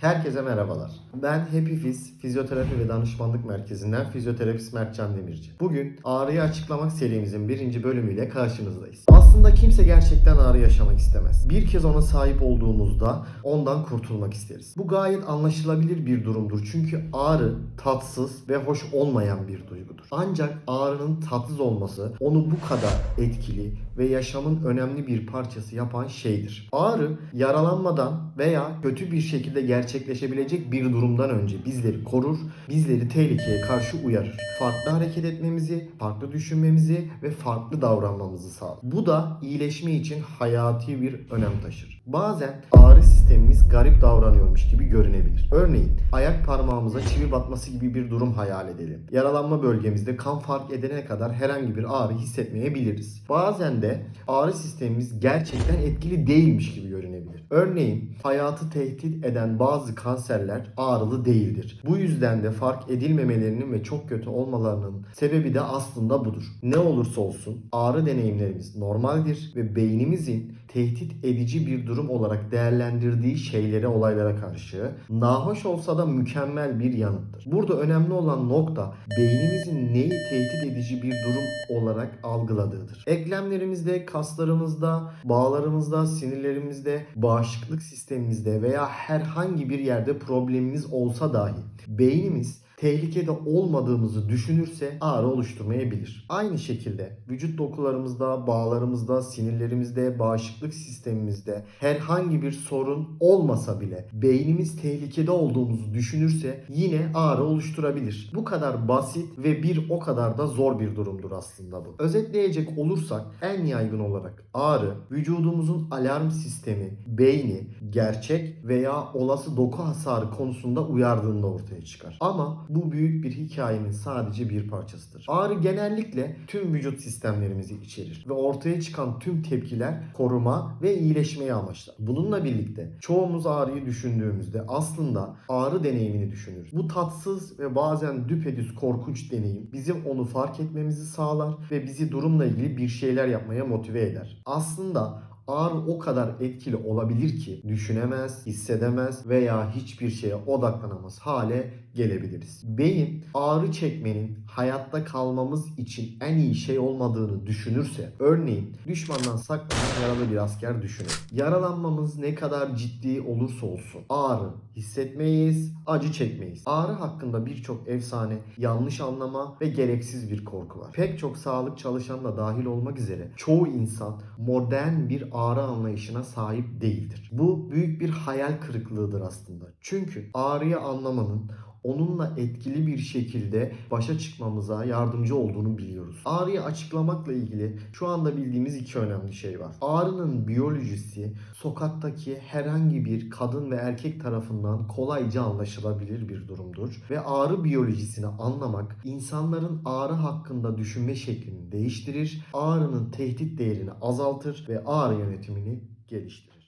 Herkese merhabalar. Ben Happy Fizz Fizyoterapi ve Danışmanlık Merkezi'nden fizyoterapist Mertcan Demirci. Bugün ağrıyı açıklamak serimizin birinci bölümüyle karşınızdayız. Aslında kimse gerçekten ağrı yaşamak istemez. Bir kez ona sahip olduğumuzda ondan kurtulmak isteriz. Bu gayet anlaşılabilir bir durumdur. Çünkü ağrı tatsız ve hoş olmayan bir duygudur. Ancak ağrının tatsız olması onu bu kadar etkili ve yaşamın önemli bir parçası yapan şeydir. Ağrı yaralanmadan veya kötü bir şekilde gerçekleşebilecek bir durumdan önce bizleri korur, bizleri tehlikeye karşı uyarır. Farklı hareket etmemizi, farklı düşünmemizi ve farklı davranmamızı sağlar. Bu da iyileşme için hayati bir önem taşır. Bazen ağrı sistemimiz garip davranıyormuş gibi görünebilir. Örneğin ayak parmağımıza çivi batması gibi bir durum hayal edelim. Yaralanma bölgemizde kan fark edene kadar herhangi bir ağrı hissetmeyebiliriz. Bazen de ağrı sistemimiz gerçekten etkili değilmiş gibi. Örneğin hayatı tehdit eden bazı kanserler ağrılı değildir. Bu yüzden de fark edilmemelerinin ve çok kötü olmalarının sebebi de aslında budur. Ne olursa olsun ağrı deneyimlerimiz normaldir ve beynimizin tehdit edici bir durum olarak değerlendirdiği şeylere, olaylara karşı nahoş olsa da mükemmel bir yanıttır. Burada önemli olan nokta beynimizin neyi tehdit edici bir durum olarak algıladığıdır. Eklemlerimizde, kaslarımızda, bağlarımızda, sinirlerimizde, bağışıklık sistemimizde veya herhangi bir yerde problemimiz olsa dahi beynimiz tehlikede olmadığımızı düşünürse ağrı oluşturmayabilir. Aynı şekilde vücut dokularımızda, bağlarımızda, sinirlerimizde, bağışıklık sistemimizde herhangi bir sorun olmasa bile beynimiz tehlikede olduğumuzu düşünürse yine ağrı oluşturabilir. Bu kadar basit ve bir o kadar da zor bir durumdur aslında bu. Özetleyecek olursak en yaygın olarak ağrı vücudumuzun alarm sistemi, beyni gerçek veya olası doku hasarı konusunda uyardığında ortaya çıkar. Ama bu büyük bir hikayenin sadece bir parçasıdır. Ağrı genellikle tüm vücut sistemlerimizi içerir ve ortaya çıkan tüm tepkiler koruma ve iyileşmeyi amaçlar. Bununla birlikte çoğumuz ağrıyı düşündüğümüzde aslında ağrı deneyimini düşünürüz. Bu tatsız ve bazen düpedüz korkunç deneyim bizim onu fark etmemizi sağlar ve bizi durumla ilgili bir şeyler yapmaya motive eder. Aslında ağrı o kadar etkili olabilir ki düşünemez, hissedemez veya hiçbir şeye odaklanamaz hale gelebiliriz. Beyin ağrı çekmenin hayatta kalmamız için en iyi şey olmadığını düşünürse, örneğin düşmandan saklanan yaralı bir asker düşünün. Yaralanmamız ne kadar ciddi olursa olsun ağrı hissetmeyiz, acı çekmeyiz. Ağrı hakkında birçok efsane, yanlış anlama ve gereksiz bir korku var. Pek çok sağlık çalışanı da dahil olmak üzere çoğu insan modern bir ağrı anlayışına sahip değildir. Bu büyük bir hayal kırıklığıdır aslında. Çünkü ağrıyı anlamanın onunla etkili bir şekilde başa çıkmamıza yardımcı olduğunu biliyoruz. Ağrıyı açıklamakla ilgili şu anda bildiğimiz iki önemli şey var. Ağrının biyolojisi sokaktaki herhangi bir kadın ve erkek tarafından kolayca anlaşılabilir bir durumdur ve ağrı biyolojisini anlamak insanların ağrı hakkında düşünme şeklini değiştirir, ağrının tehdit değerini azaltır ve ağrı yönetimini geliştirir.